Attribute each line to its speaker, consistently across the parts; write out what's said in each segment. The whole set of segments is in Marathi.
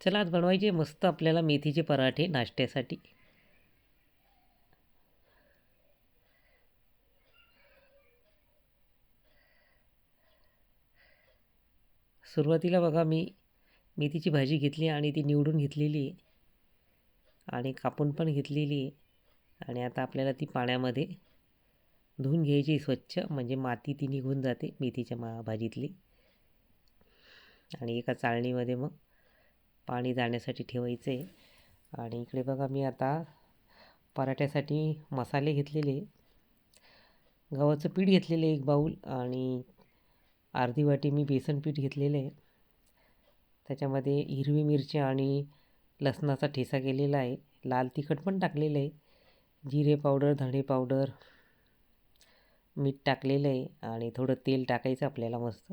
Speaker 1: चला आज बनवायचे मस्त आपल्याला मेथीचे पराठे नाश्त्यासाठी. सुरुवातीला बघा मी मेथीची भाजी घेतली आणि ती निवडून घेतलेली आणि कापून पण घेतलेली आणि आता आपल्याला ती पाण्यामध्ये धुवून घ्यायची स्वच्छ. म्हणजे माती ती निघून जाते मेथीच्या मा भाजीतली. आणि एका चाळणीमध्ये मग पाणी जाण्यासाठी ठेवायचं. आहे आणि इकडे बघा मी आता पराठ्यासाठी मसाले घेतलेले. गव्हाचं पीठ घेतलेलं एक बाऊल आणि अर्धी वाटी मी बेसन पीठ घेतलेलं आहे. त्याच्यामध्ये हिरवी मिरची आणि लसणाचा ठेसा केलेला आहे. लाल तिखट पण टाकलेलं आहे. जिरे पावडर धणे पावडर मीठ टाकलेलं आहे आणि थोडं तेल टाकायचं आपल्याला मस्त.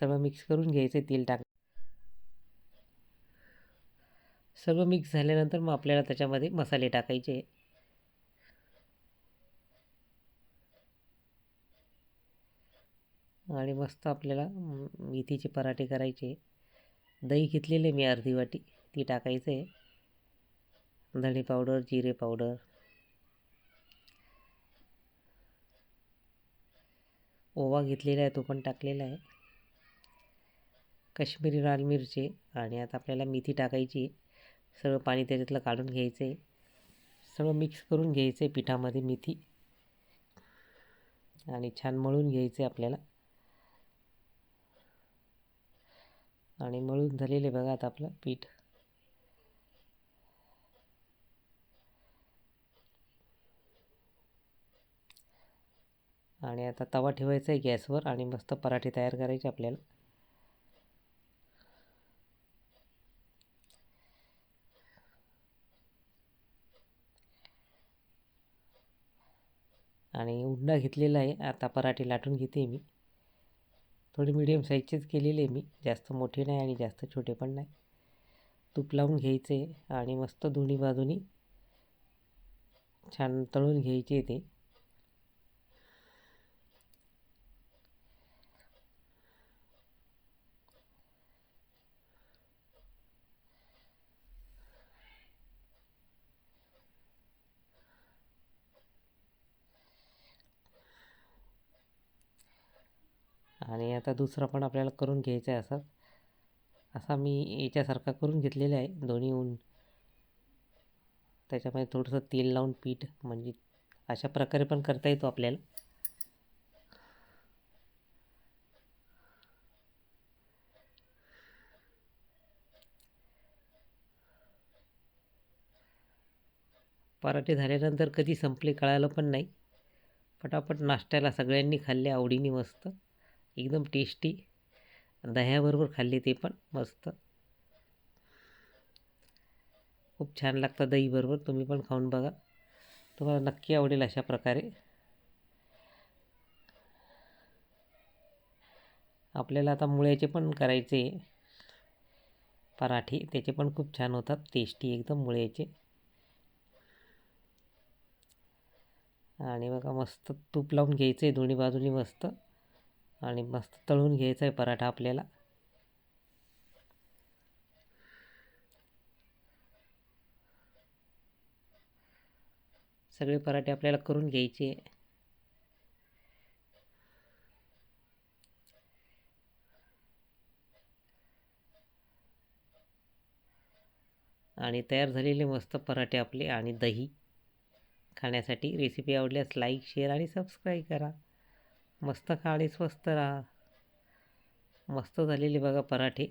Speaker 1: सगळं मिक्स करून घ्यायचं तेल टाक सर्व मिक्स झाल्यानंतर मग आपल्याला त्याच्यामध्ये मसाले टाकायचे. आणि मस्त आपल्याला मेथीचे पराठे करायचे. दही घेतलेले मी अर्धी वाटी ती टाकायचं. आहे धणे पावडर जिरे पावडर. ओवा घेतलेला आहे तो पण टाकलेला आहे. काश्मीरी लाल मिरची आणि आता आपल्याला मेथी टाकायची. सगळं पाणी त्याच्यातलं काढून घ्यायचं आहे सगळं मिक्स करून घ्यायचं आहे पिठामध्ये मेथी. आणि छान मळून घ्यायचं आहे आपल्याला. आणि मळून झालेले बघा आता आपलं पीठ. आणि आता तवा ठेवायचा आहे गॅसवर आणि मस्त पराठे तयार करायचे आपल्याला. आणि उंडा घेतलेला आहे. आता पराठे लाटून घेते मी. थोडी मिडियम साईजचेच केलेले मी. जास्त मोठे नाही आणि जास्त छोटे पण नाही. तूप लावून घ्यायचे आणि मस्त दोन्ही बाजूनी छान तळून घ्यायचे ते. आणि आता दुसरा पण आपल्याला करून घ्यायचा आहे असाच असा मी याच्यासारखा करून घेतलेला आहे दोन्ही ऊन त्याच्यामध्ये थोडंसं तेल लावून पीठ म्हणजे अशा प्रकारे पण करता येतो आपल्याला. पराठे झाल्यानंतर कधी संपले कळालं पण नाही. पटापट नाश्त्याला सगळ्यांनी खाल्ले आवडीने मस्त. एकदम टेस्टी दह्याबरोबर खाल्ले ते पण मस्त. खूप छान लागतं दहीबरोबर तुम्ही पण खाऊन बघा. तुम्हाला नक्की आवडेल अशा प्रकारे. आपल्याला आता मुळ्याचे पण करायचे पराठे त्याचे पण खूप छान होतात टेस्टी एकदम मुळ्याचे. आणि बघा मस्त तूप लावून घ्यायचं आहे दोन्ही बाजूनी मस्त. आणि मस्त तळून घ्यायचा आहे पराठा आपल्याला. सगळे पराठे आपल्याला करून घ्यायचे. आणि तयार झालेले मस्त पराठे आपले आणि दही. खाण्यासाठी रेसिपी आवडल्यास लाईक शेअर आणि सबस्क्राईब करा. मस्त खा आणि स्वस्त राहा. मस्त झालेले बघा पराठे.